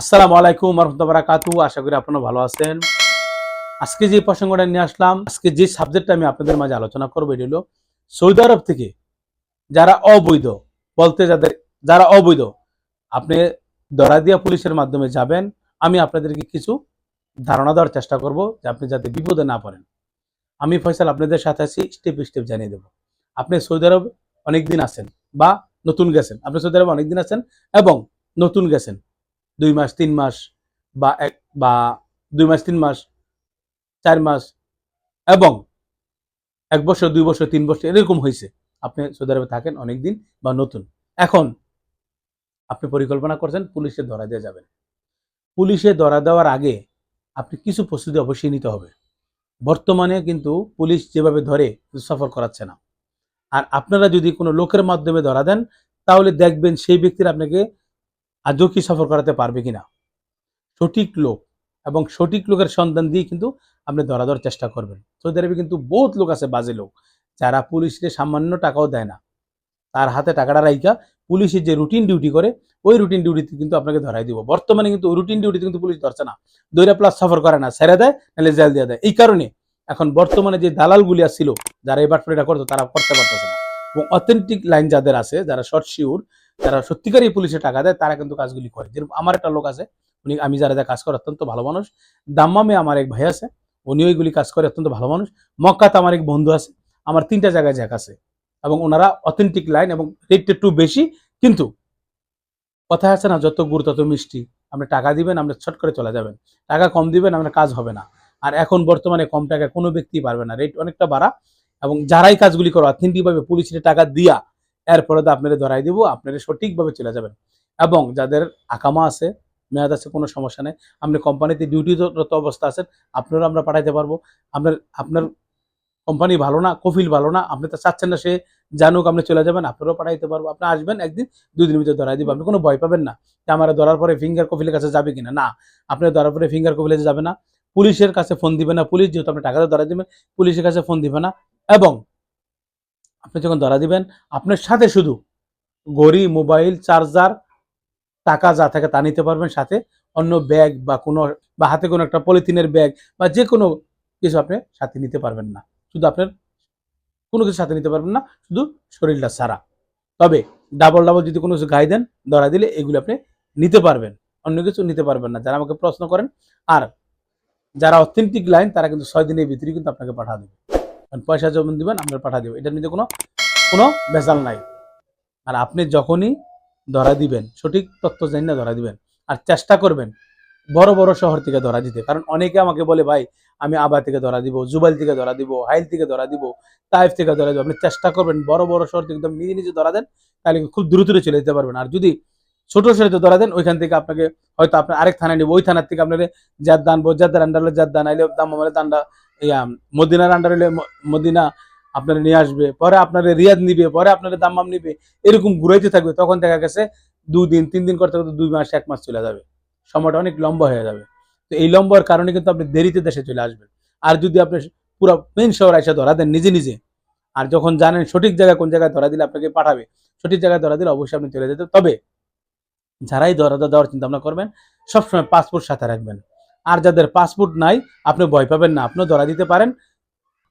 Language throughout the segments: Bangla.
আসসালামু আলাইকুম রহমতুল্লাহ আশা করি আপনারা ভালো আছেন। আজকে যে প্রসঙ্গটা নিয়ে আসলাম, আজকে যে সাবজেক্টটা আমি আপনাদের মাঝে আলোচনা করব, এটি হলো সৌদি আরব থেকে যারা অবৈধ, বলতে যাদের, যারা অবৈধ, আপনি দরা দিয়া পুলিশের মাধ্যমে যাবেন, আমি আপনাদেরকে কিছু ধারণা দেওয়ার চেষ্টা করব, যে আপনি যাতে বিপদে না পড়েন। আমি ফয়সাল আপনাদের সাথে আছি স্টেপ স্টেপ জানিয়ে দেবো। আপনি সৌদি আরব অনেকদিন আছেন বা নতুন গেছেন, আপনি সৌদি আরব অনেকদিন আছেন এবং নতুন গেছেন। দুই মাস, তিন মাস বা এক, বা দুই মাস, তিন মাস, চার মাস এবং এক বছর, দুই বছর, তিন বছর এরকম হয়েছে। আপনি সৌদি আরবে থাকেন অনেকদিন বা নতুন। এখন আপনি পরিকল্পনা করছেন পুলিশে ধরা দেওয়া যাবেন। পুলিশে ধরা দেওয়ার আগে আপনি কিছু প্রস্তুতি অবশ্যই নিতে হবে। বর্তমানে কিন্তু পুলিশ যেভাবে ধরে, সফর করাচ্ছে না। আর আপনারা যদি কোনো লোকের মাধ্যমে ধরা দেন, তাহলে দেখবেন সেই ব্যক্তির আপনাকে আজও কি সফর করাতে পারবে কিনা? সঠিক লোক এবং সঠিক লোকের সন্ধান দিয়ে কিন্তু আপনি ধরা দেওয়ার চেষ্টা করবেন। সৌদি আরবে কিন্তু বহুত লোক আছে, বাজে লোক। যারা পুলিশকে সামান্য টাকাও দেয় না। তার হাতে টাকাটা রাইকা পুলিশের যে রুটিন ডিউটি করে, ওই রুটিন ডিউটিতে কিন্তু আপনাকে ধরাই দিব। বর্তমানে কিন্তু রুটিন ডিউটিতে কিন্তু পুলিশ ধরছে না। দৈরা প্লাস সফর করে না, ছেড়ে দেয়, নাহলে জেল দিয়ে দেয়। এই কারণে এখন বর্তমানে যে দালালগুলি ছিল যারা এই বাটপাড়িটা করতো, তারা করতে পারতেছে না। এবং অথেন্টিক লাইন যাদের আছে, যারা শর্ট শিওর যারা সত্যিকারই পুলিশে টাকা দেয়, তারা কিন্তু কাজগুলি করে। যেরকম আমার একটা লোক আছে, উনি আমি যারা যা কাজ করে অত্যন্ত ভালো মানুষ। দাম্মামে আমার এক ভাই আছে, উনি ওইগুলি কাজ করে অত্যন্ত ভালো মানুষ। মক্কাতে আমার এক বন্ধু আছে, আমার তিনটা জায়গায় জ্যাক আছে এবং ওনারা অথেন্টিক লাইন এবং রেটটা একটু বেশি, কিন্তু কথা আছে না, যত গুড় তত মিষ্টি। আপনি টাকা দিবেন, আপনি ছট করে চলে যাবেন। টাকা কম দিবেন, আপনার কাজ হবে না। আর এখন বর্তমানে কম টাকা কোনো ব্যক্তি পারবে না। রেট অনেকটা বাড়া এবং যারাই কাজগুলি করো অথেন্টিকভাবে পুলিশের টাকা দিয়া এরপরে তো আপনারা ধরাই দিব, আপনারা সঠিকভাবে চলে যাবেন। এবং যাদের আকামা আছে, মেয়াদ আছে, কোনো সমস্যা নেই, আপনি কোম্পানিতে ডিউটিরত অবস্থা আছেন, আপনারও আমরা পাঠাইতে পারব। আপনার আপনার কোম্পানি ভালো না, কফিল ভালো না, আপনি তো চাচ্ছেন না সে জানুক আপনি চলে যাবেন, আপনারও পাঠাইতে পারব। আপনি আসবেন একদিন, দুই দিনের ভিতরে ধরাই দিব, আপনি কোনো ভয় পাবেন না যে আমার ধরার পরে ফিঙ্গার কফিলের কাছে যাবে কিনা। না, আপনি ধরার পরে ফিঙ্গার কফিলে যাবে না, পুলিশের কাছে ফোন দিবে না, পুলিশ যেহেতু আপনি টাকাটা ধরা দিবেন, পুলিশের কাছে ফোন দিবে না, এবং আপনি যখন ধরা দিবেন, আপনার সাথে শুধু ঘড়ি, মোবাইল, চার্জার, টাকা যা থাকে তা নিতে পারবেন সাথে। অন্য ব্যাগ বা কোনো, বা হাতে কোনো একটা পলিথিনের ব্যাগ বা যে কোনো কিছু আপনি সাথে নিতে পারবেন না। শুধু আপনার কোনো কিছু সাথে নিতে পারবেন না, শুধু শরীরটা সারা। তবে ডাবল ডাবল যদি কোনো কিছু গায়ে দেন, ধরা দিলে এগুলো আপনি নিতে পারবেন। অন্য কিছু নিতে পারবেন না। যারা আমাকে প্রশ্ন করেন, আর যারা অথেন্টিক লাইন তারা কিন্তু ছয় দিনের ভিতরে কিন্তু আপনাকে পাঠা দেবে। পয়সা যখন দিবেন, আমরা পাঠা দেবে। এটার মধ্যে কোনো কোনো ভেজাল নাই। আর আপনি যখনই ধরা দিবেন, সঠিক তথ্য জানি না ধরা দিবেন, আর চেষ্টা করবেন বড় বড় শহর থেকে ধরা দিতে। কারণ অনেকে আমাকে বলে, ভাই, আমি আবা থেকে ধরা দিব, জুবাইল থেকে ধরা দিব, হাইল থেকে ধরা দিব, তাইফ থেকে ধরা দিব। আপনি চেষ্টা করবেন বড় বড় শহর থেকে নিজে নিজে ধরা দেন, তাহলে খুব দ্রুত চলে যেতে পারবেন। আর যদি ছোট শহরে ধরা দেন, ওইখান থেকে আপনাকে হয়তো আপনার আরেক থানায় নেব। ওই থানার থেকে আপনার জাত দান জাদ্দার আন্ডার হলে জাত দান আইলে দাম আমার দানটা, ইয়া, মদিনার আন্ডার হলে মদিনা আপনার নিয়ে আসবে, পরে আপনার রিয়াদ নিবে, পরে আপনার দাম্মাম নিবে, এরকম ঘুরাইতে থাকবে, তখন দেখা গেছে দুদিন তিন দিন করতে করতে দুই মাস, এক মাস চলে যাবে। সময়টা অনেক লম্বা হয়ে যাবে। তো এই লম্বার কারণে কিন্তু আপনি দেরিতে দেশে চলে আসবেন। আর যদি আপনি পুরো মেন শহর এসে ধরা দেন নিজে নিজে, আর যখন জানেন সঠিক জায়গায় কোন জায়গায় ধরা দিলে আপনাকে পাঠাবে, সঠিক জায়গায় ধরা দিলে অবশ্যই আপনি চলে যেতে তবে যারাই ধরা দেওয়ার চিন্তা ভাবনা করবেন, সবসময় পাসপোর্ট সাথে রাখবেন। আর যাদের পাসপোর্ট নাই, আপনি ভয় পাবেন না। আপনিও ধরা দিতে পারেন।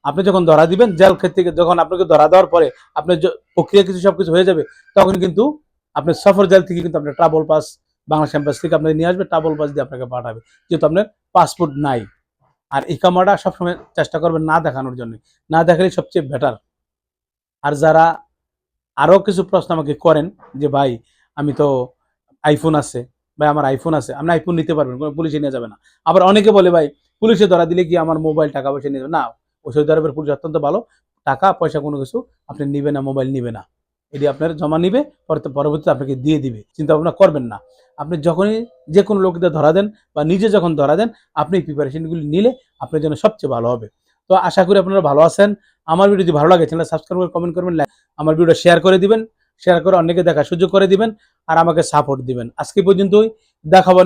আপনি যখন ধরা দিবেন জেল ক্ষেত থেকে যখন আপনাকে ধরা দেওয়ার পরে আপনার প্রক্রিয়া কিছু সবকিছু হয়ে যাবে, তখন কিন্তু আপনি সফর জেল থেকে কিন্তু আপনার ট্রাভেল পাস বাংলাদেশ এম্বাসি থেকে আপনাকে নিয়ে আসবে ট্রাভেল পাস দিয়ে আপনাকে পাঠাবে, যেহেতু আপনার পাসপোর্ট নাই। আর ইকামাটা সবসময় চেষ্টা করবেন না দেখানোর জন্য। না দেখালে সবচেয়ে বেটার আর যারা আরও কিছু প্রশ্ন আমাকে করেন যে, ভাই, আমি তো আইফোন আছে, ভাই আমার আইফোন আছে, আপনি আইফোন নিতে পারবেন, কোনো পুলিশে নিয়ে যাবে না। আবার অনেকে বলে, ভাই, পুলিশে ধরা দিলে কি আমার মোবাইল টাকা পয়সা নিয়ে না ও সৌদি আরবের পুলিশ অত্যন্ত ভালো। টাকা, পয়সা কোনো কিছু আপনি নিবে না মোবাইল নিবে না। এটি আপনার জমা নিবে পরে পরবর্তীতে আপনাকে দিয়ে দিবে। চিন্তা ভাবনা করবেন না। আপনি যখনই যে কোনো লোকদের ধরা দেন বা নিজে যখন ধরা দেন, আপনি প্রিপারেশনগুলি নিলে আপনার জন্য সবচেয়ে ভালো হবে। তো আশা করি আপনারা ভালো আছেন। আমার ভিডিও যদি ভালো লাগে চ্যানেল সাবস্ক্রাইব করে কমেন্ট করবেন আমার ভিডিও শেয়ার করে দিবেন। শেয়ার করে অনেকে দেখার সুযোগ করে দিবেন আর আমাকে সাপোর্ট দিবেন। আজকে পর্যন্তই দেখাবার